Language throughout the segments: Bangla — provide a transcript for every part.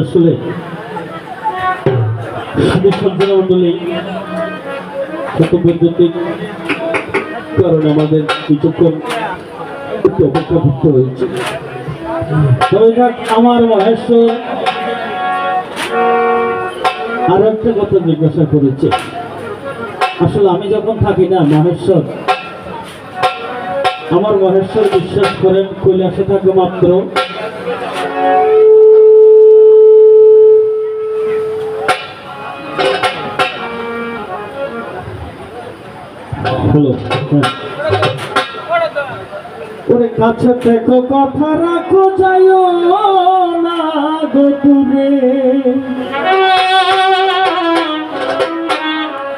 আসলে বৈদ্যুতিক কারণে আমাদের মহেশ্বর একটা জিজ্ঞাসা করেছে। আসলে আমি যখন থাকি না, মহেশ্বর, আমার মহেশ্বর বিশ্বাস করেন কৈলাসে থাকে মাত্র হ্যাঁ ওরে কাছে দেখো কথা, রাখো যাইও না গো দূরে।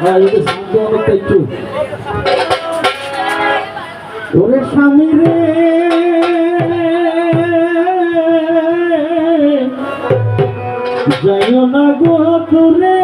হ্যাঁ ওরে স্বামী রে। যাইও না গো দূরে।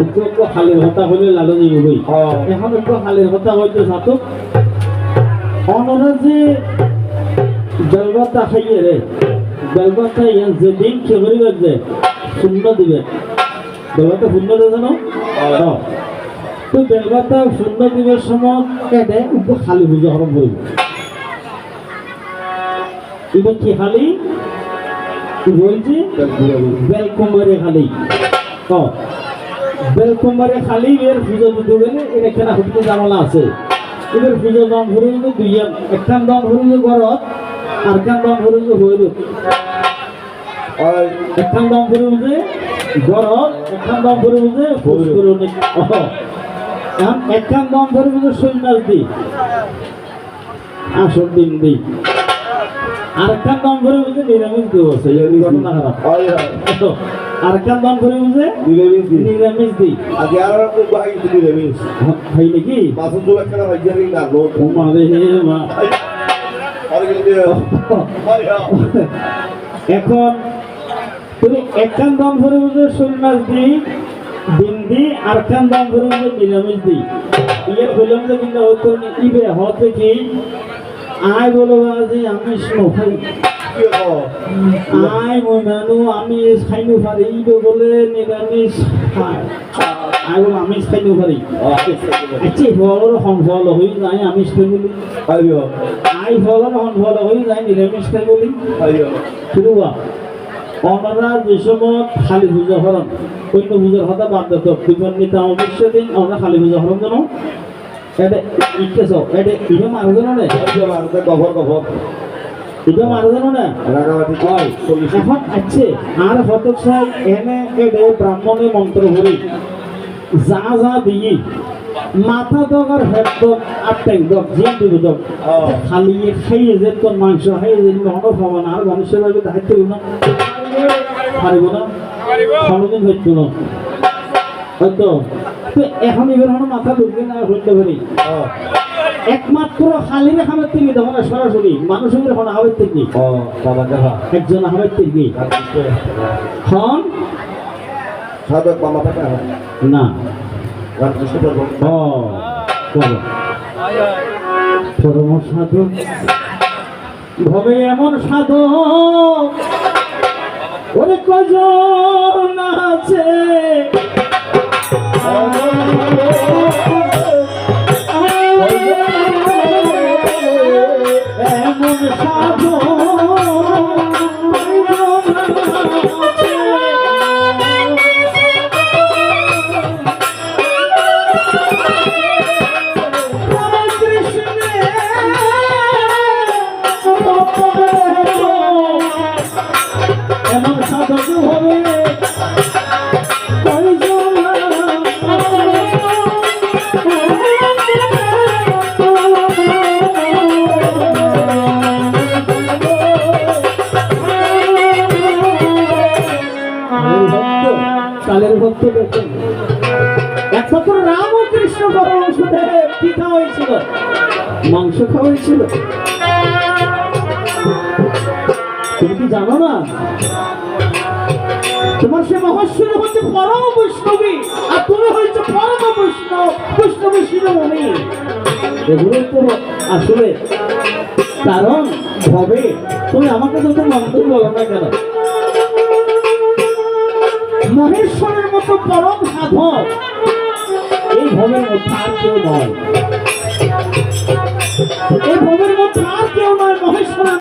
একটু একটু খালের কথা বলে লালু যাইব বই এখন একটু হইতে সাতো অনরা যে বেলবাতা খাইয়ে রে। বেলবাতা ইয়ান যে দিন শূন্য দিবে। বেলবাতা শূন্য দেবে জানো। তো বেলবাতা শূন্য দিবের সময় এডে একটু খালি বুঝে হরম বই এটা কি খালি বলছি বেলকুমারে খালি ও। বেলকুমারে খালি এর পুজো গেলে এটা কেনা হতে জামালা আছে। এবার পুজো দাম যে দুই একখান দাম ভরে যে ঘরত আর খান দাম যে হইল। একখান দাম ভরে যে ঘরত একখান দাম ভরে যে একখান দাম ভরে যে সৈন্যাস দি। আসর দিন দিই আরেকখান দাম করে বুঝে নিরামিষ দিব আছে ঘটনা খারাপ আরেকখান দাম করে বুঝে নিরামিষ দিই ভাই নাকি ও মা রে মা। এখন তুমি একখান দাম করে বুঝে সন্ন্যাস দিই দিন দি আরেকখান দাম করে বুঝে নিরামিষ দিই ইয়ে বললাম যে কিন্তু করে ইবে হতে কি? আয় বলো যে আমি ভাই আই মই মানুহ আমি খাইনো ইটো বোলে নিৰামিষ খায়। আই বোলে আমিষ খাইনো পাৰি আচ্ছা ফলৰ সংফল হৈ যায় আমিষ খাই বুলি। আই ফলৰ সংফল হৈ যায় নিৰামিষ খাই বুলি। কিরুয়া আমরা যে সময় খালি পূজা হরণ অন্য পূজার কথা বাদ দিত বিপন্নিত অবশ্য দিন আমরা খালি পূজা হরণ জানো। এটা ইটেছ এটা ইটা মারো জানো না? জানো না? এখন আছে। আর হতক সাহেব এনে এডে ব্রাহ্মণে মন্ত্র ভরি যা যা মাথা দক আর হেড দক আর ট্যাঙ্ক দক যে দিব দক খালি খাইয়ে যে তোর মাংস খাইয়ে যে অনেক হব না আর মানুষের ভাবে দায়িত্ব না। পারিব না। কোনোদিন হইতো না। হয়তো তো এখন এবার মাথা ঢুকে না হইতে পারি। একমাত্র খালির হামের থেকে দেখো না সরাসরি। মানুষের হন হামের থেকে একজন হামের থেকে হন? সাধক মামা থাকে না? পরম সাধক। ভবে এমন সাধক। ওরে কজন আছে? কালের ভক্ত একমাত্র রাম ও কৃষ্ণ পরমশুদেব কি খাওয়া হয়েছিল? মাংস খাওয়া হয়েছিল। তুমি কি জানো না? তোমার সে মহাশ্বর হচ্ছে পরম বৈষ্ণবী, আর তুমি হয়েছে পরম বৈষ্ণব, বৈষ্ণবী শিরোমণি। এগুলো তো আসলে কারণ ভবে। তুমি আমাকে তো মন্ত্র বলো না কেন? নয়